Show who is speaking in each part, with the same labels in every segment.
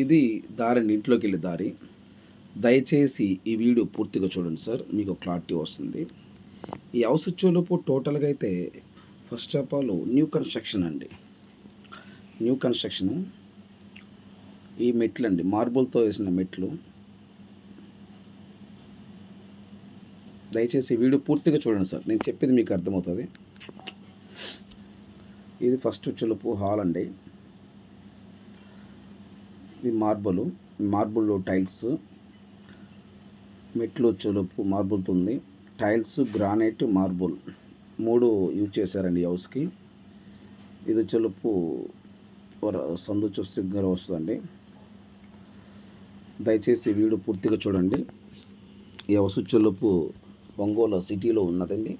Speaker 1: ఇది దారి ఇంట్లోకి వెళ్ళే దారి. దయచేసి ఈ వీడియో పూర్తిగా చూడండి సార్ మీకు క్లారిటీ వస్తుంది. ఈ హౌస్ వచ్చేలోపు టోటల్గా అయితే first of all new construction అండి. New construction. ఈ మెట్లు అండి మార్బుల్తో వేసిన మెట్లు. దయచేసి వీడియో పూర్తిగా చూడండి సార్ నేను చెప్పేది మీకు అర్థమవుతుంది. ఇది ఫస్ట్ వచ్చేలోపు హాల్ అండి. ఇది మార్బుల్ మార్బుల్ టైల్స్ మెట్లు చెలుపు మార్బుల్తో ఉంది. టైల్స్ గ్రానైట్ మార్బుల్ మూడు యూజ్ చేశారండి హౌస్కి. ఇది చెలుపు సందు చూస్తే దగ్గర వస్తుందండి. దయచేసి వీడియో పూర్తిగా చూడండి. ఈ హౌస్ చెలుపు ఒంగోలు సిటీలో ఉన్నదండి.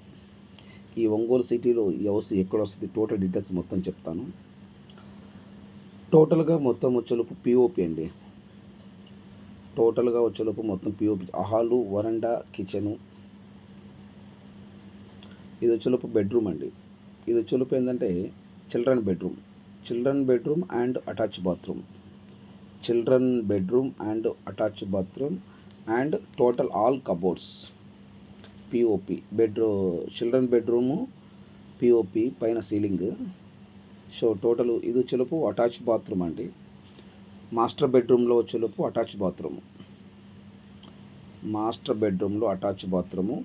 Speaker 1: ఈ ఒంగోలు సిటీలో ఈ హౌస్ ఎక్కడ వస్తుంది టోటల్ డీటెయిల్స్ మొత్తం చెప్తాను. టోటల్గా మొత్తం వచ్చేలోపు పిఓపి అండి. టోటల్గా వచ్చేలోపు మొత్తం పిఓపి హాలు వరండా కిచెను. ఇది వచ్చేలోపు బెడ్రూమ్ అండి. ఇది వచ్చేలోపు ఏంటంటే children bedroom. Children bedroom and attach bathroom. Children bedroom and attach bathroom and total all cupboards. POP bedroom children bedroom POP పైన సీలింగ్. సో టోటల్ ఇది చెలుపు అటాచ్ బాత్రూమ్ అండి. మాస్టర్ బెడ్రూమ్లో చెలుపు అటాచ్ బాత్రూమ్. మాస్టర్ బెడ్రూమ్లో అటాచ్ బాత్రూము.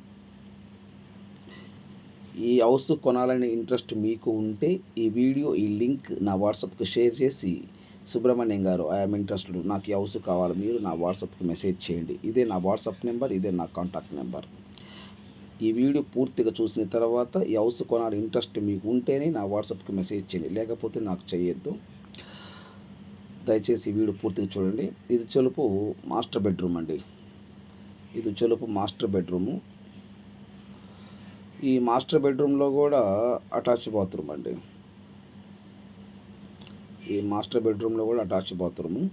Speaker 1: ఈ house కొనాలనే interest మీకు ఉంటే ఈ వీడియో ఈ లింక్ నా వాట్సాప్కి షేర్ చేసి సుబ్రహ్మణ్యం గారు ఐఎమ్ ఇంట్రెస్టెడ్. నాకు ఈ హౌస్ కావాలి. మీరు నా వాట్సాప్కి మెసేజ్ చేయండి. ఇదే నా వాట్సాప్ నెంబర్ ఇదే నా కాంటాక్ట్ నెంబర్. ఈ వీడియో పూర్తిగా చూసిన తర్వాత ఈ హౌస్ కొనాలి ఇంట్రెస్ట్ మీకు ఉంటేనే నా వాట్సాప్కి మెసేజ్ చేయండి. లేకపోతే నాకు చేయొద్దు. దయచేసి ఈ వీడియో పూర్తిగా చూడండి. ఇది చెలుపు మాస్టర్ బెడ్రూమ్ అండి. ఇది చెలుపు మాస్టర్ బెడ్రూము. ఈ మాస్టర్ బెడ్రూమ్లో కూడా అటాచ్ బాత్రూమ్ అండి. ఈ మాస్టర్ బెడ్రూమ్లో కూడా అటాచ్ బాత్రూము.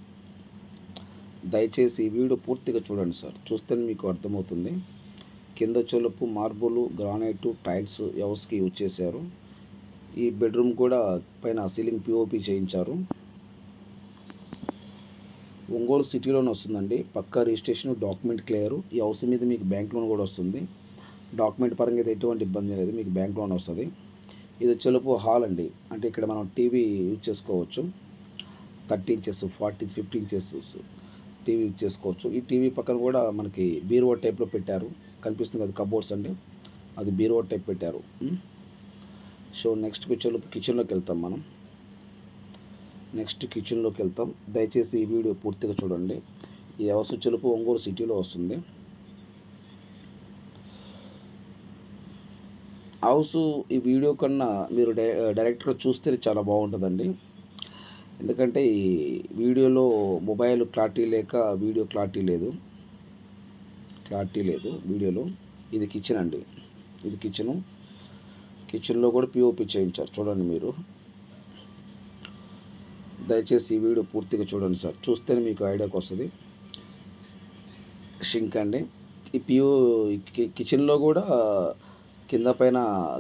Speaker 1: దయచేసి ఈ వీడియో పూర్తిగా చూడండి సార్. చూస్తేనే మీకు అర్థమవుతుంది. కింద చెలుపు మార్బుల్ గ్రానైటు టైల్స్ హౌస్కి యూజ్ చేశారు. ఈ బెడ్రూమ్ కూడా పైన సీలింగ్ పిఓపి చేయించారు. ఒంగోలు సిటీలోనే వస్తుందండి. పక్కా రిజిస్ట్రేషన్ డాక్యుమెంట్ క్లియర్. ఈ హౌస్ మీద మీకు బ్యాంక్ లోన్ కూడా వస్తుంది. డాక్యుమెంట్ పరంగా అయితే ఎటువంటి ఇబ్బంది లేదు. మీకు బ్యాంక్ లోన్ వస్తుంది. ఇది చెలుపు హాల్ అండి. అంటే ఇక్కడ మనం టీవీ యూజ్ చేసుకోవచ్చు. Thirty inches forty fifty inches TV use చేసుకోవచ్చు. ఈ టీవీ పక్కన కూడా మనకి బీరువా టైప్లో పెట్టారు. కనిపిస్తుంది అది కబోర్డ్స్ అండి. అది బీరువా టైప్ పెట్టారు. సో నెక్స్ట్ కిచెన్లో కిచెన్లోకి వెళ్తాం మనం. నెక్స్ట్ కిచెన్లోకి వెళ్తాం. దయచేసి ఈ వీడియో పూర్తిగా చూడండి. ఈ హౌస్ చెలుపు ఒంగోలు సిటీలో వస్తుంది. హౌస్ ఈ వీడియో కన్నా మీరు డై డైరెక్ట్గా చూస్తే చాలా బాగుంటుందండి. ఎందుకంటే ఈ వీడియోలో మొబైల్ క్లారిటీ లేక వీడియో క్లారిటీ లేదు. క్లారిటీ లేదు వీడియోలో. ఇది కిచెన్ అండి. ఇది కిచెను. కిచెన్లో కూడా పిఓపి చేయించారు. చూడండి మీరు. దయచేసి ఈ వీడియో పూర్తిగా చూడండి సార్. చూస్తేనే మీకు ఐడియాకి వస్తుంది. షింక్ అండి. ఈ పిఓ కిచెన్లో కూడా కింద పైన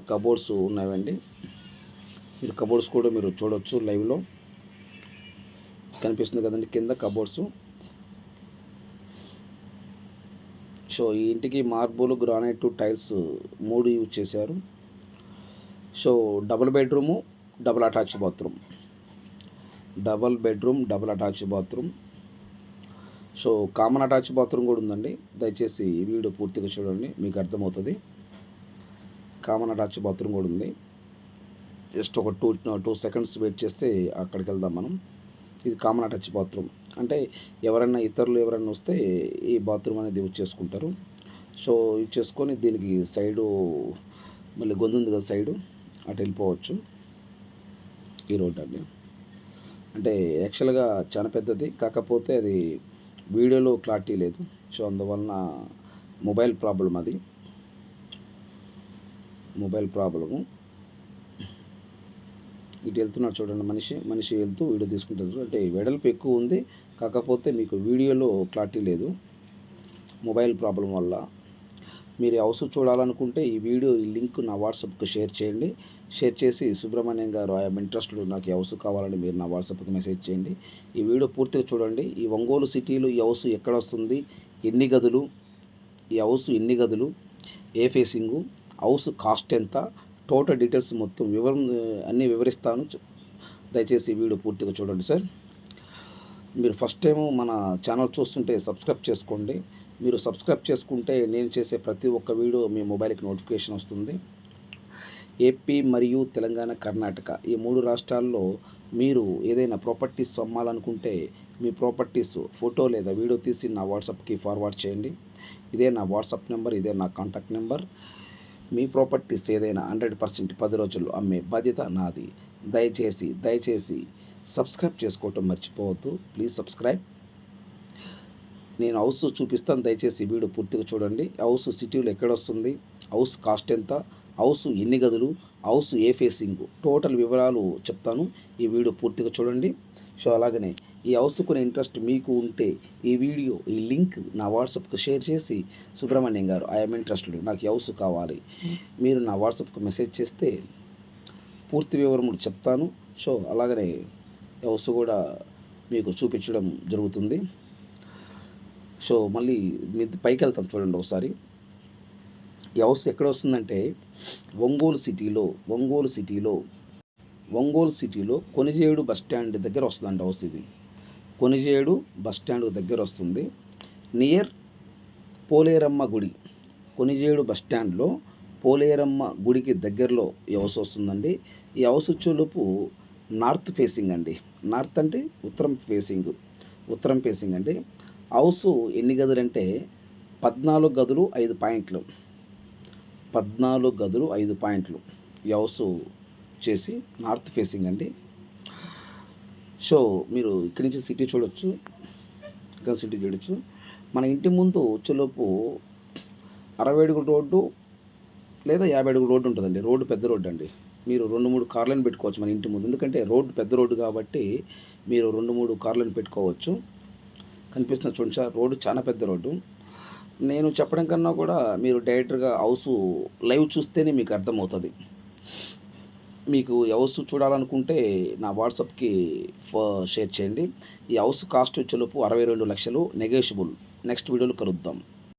Speaker 1: కబోర్డ్స్ ఉన్నాయండి. మీరు కబోర్డ్స్ కూడా మీరు చూడవచ్చు లైవ్లో. కనిపిస్తుంది కదండి. కింద కబోర్డ్స్ సో ఈ ఇంటికి మార్బుల్ గ్రానైట్ టైల్స్ మూడు యూజ్ చేశారు. So double bedroom double attach bathroom double bedroom double attach bathroom so common attach bathroom కూడా ఉందండి. దయచేసి వీడియో పూర్తిగా చూడండి మీకు అర్థమవుతుంది. కామన్ అటాచ్ బాత్రూమ్ కూడా ఉంది. జస్ట్ ఒక టూ టూ సెకండ్స్ వెయిట్ చేస్తే అక్కడికి వెళ్దాం మనం. ఇది కామన్ అటాచ్ బాత్రూమ్. అంటే ఎవరైనా ఇతరులు ఎవరైనా వస్తే ఈ బాత్రూమ్ అనేది యూజ్ చేసుకుంటారు. సో యూజ్ చేసుకొని దీనికి సైడు మళ్ళీ గొంతు ఉంది కదా సైడు అటు వెళ్ళిపోవచ్చు. ఈ రోడ్ అండి. అంటే యాక్చువల్గా చాలా పెద్దది కాకపోతే అది వీడియోలో క్లారిటీ లేదు. సో అందువలన మొబైల్ ప్రాబ్లం అది. Mobile problem. ఇటు వెళ్తున్నాడు చూడండి మనిషి మనిషి వెళ్తూ వీడియో తీసుకుంటారు అంటే వెడల్పు ఎక్కువ ఉంది కాకపోతే మీకు వీడియోలో క్లారిటీ లేదు. మొబైల్ ప్రాబ్లం వల్ల. మీరు హౌస్ చూడాలనుకుంటే ఈ వీడియో ఈ లింక్ నా వాట్సాప్కి షేర్ చేయండి. షేర్ చేసి సుబ్రహ్మణ్యం గారు ఐఎమ్ ఇంట్రెస్టెడ్ నాకు హౌస్ కావాలని మీరు నా వాట్సాప్కి మెసేజ్ చేయండి. ఈ వీడియో పూర్తిగా చూడండి. ఈ ఒంగోలు సిటీలో ఈ హౌస్ ఎక్కడ వస్తుంది? ఎన్ని గదులు? ఈ హౌస్ ఎన్ని గదులు? ఏ ఫేసింగు? హౌస్ కాస్ట్ ఎంత? టోటల్ డీటెయిల్స్ మొత్తం వివరం అన్నీ వివరిస్తాను. దయచేసి వీడియో పూర్తిగా చూడండి సార్. మీరు ఫస్ట్ టైం మన ఛానల్ చూస్తుంటే సబ్స్క్రైబ్ చేసుకోండి. మీరు సబ్స్క్రైబ్ చేసుకుంటే నేను చేసే ప్రతి ఒక్క వీడియో మీ మొబైల్కి నోటిఫికేషన్ వస్తుంది. ఏపీ మరియు తెలంగాణ కర్ణాటక ఈ మూడు రాష్ట్రాల్లో మీరు ఏదైనా ప్రాపర్టీస్ అమ్మాలనుకుంటే మీ ప్రాపర్టీస్ ఫోటో లేదా వీడియో తీసి నా వాట్సాప్కి ఫార్వర్డ్ చేయండి. ఇదే నా వాట్సాప్ నెంబర్ ఇదే నా కాంటాక్ట్ నెంబర్ మీ ప్రాపర్టీస్ ఏదైనా హండ్రెడ్ పర్సెంట్ పది రోజుల్లో అమ్మే బాధ్యత నాది. దయచేసి దయచేసి సబ్స్క్రైబ్ చేసుకోవటం మర్చిపోవద్దు. Please subscribe. నేను హౌస్ చూపిస్తాను. దయచేసి వీడియో పూర్తిగా చూడండి. హౌస్ సిటీలో ఎక్కడ వస్తుంది హౌస్ కాస్ట్ ఎంత? హౌస్ ఎన్ని గదులు? హౌస్ ఏ ఫేసింగ్? టోటల్ వివరాలు చెప్తాను. ఈ వీడియో పూర్తిగా చూడండి. సో అలాగనే ఈ హౌస్ కొనే ఇంట్రెస్ట్ మీకు ఉంటే ఈ వీడియో ఈ లింక్ నా వాట్సాప్కి షేర్ చేసి సుబ్రహ్మణ్యం గారు ఐఎమ్ ఇంట్రెస్టెడ్ నాకు ఈ హౌస్ కావాలి. మీరు నా వాట్సాప్కి మెసేజ్ చేస్తే పూర్తి వివరములు చెప్తాను. సో అలాగనే హౌస్ కూడా మీకు చూపించడం జరుగుతుంది. సో మళ్ళీ మీ పైకి వెళ్తాం చూడండి ఒకసారి. ఈ హౌస్ ఎక్కడ వస్తుందంటే ఒంగోలు సిటీలో ఒంగోలు సిటీలో ఒంగోలు సిటీలో కొనిజేడు బస్ స్టాండ్ దగ్గర వస్తుందండి హౌస్ ఇది. కొనిజేడు బస్ స్టాండ్ దగ్గర వస్తుంది నియర్ పోలేరమ్మ గుడి. కొనిజేడు బస్ స్టాండ్లో పోలేరమ్మ గుడికి దగ్గరలో ఈ హౌస్ వస్తుందండి. ఈ హౌస్ వచ్చేలోపు నార్త్ ఫేసింగ్ అండి. నార్త్ అంటే ఉత్తరం ఫేసింగ్ ఉత్తరం ఫేసింగ్ అండి. హౌస్ ఎన్ని గదులు అంటే పద్నాలుగు గదులు ఐదు పాయింట్లు. పద్నాలుగు గదులు ఐదు పాయింట్లు ఈ హౌస్ చేసి నార్త్ ఫేసింగ్ అండి. సో మీరు ఇక్కడి నుంచి సిటీ చూడొచ్చు ఇక్కడ సిటీ చూడొచ్చు. మన ఇంటి ముందు వచ్చేలోపు అరవై అడుగుల రోడ్డు లేదా యాభై అడుగుల రోడ్డు ఉంటుందండి. రోడ్డు పెద్ద రోడ్డు అండి. మీరు రెండు మూడు కార్లను పెట్టుకోవచ్చు మన ఇంటి ముందు. ఎందుకంటే రోడ్డు పెద్ద రోడ్డు కాబట్టి మీరు రెండు మూడు కార్లను పెట్టుకోవచ్చు. కనిపిస్తున్న చూడండి సార్ రోడ్డు చాలా పెద్ద రోడ్డు. నేను చెప్పడం కన్నా కూడా మీరు డైరెక్ట్గా హౌస్ లైవ్ చూస్తేనే మీకు అర్థమవుతుంది. మీకు ఈ హౌస్ చూడాలనుకుంటే నా వాట్సాప్కి షేర్ చేయండి. ఈ హౌస్ కాస్ట్ వచ్చేలోపు అరవై రెండు లక్షలు నెగోషియబుల్. నెక్స్ట్ వీడియోలో కలుద్దాం.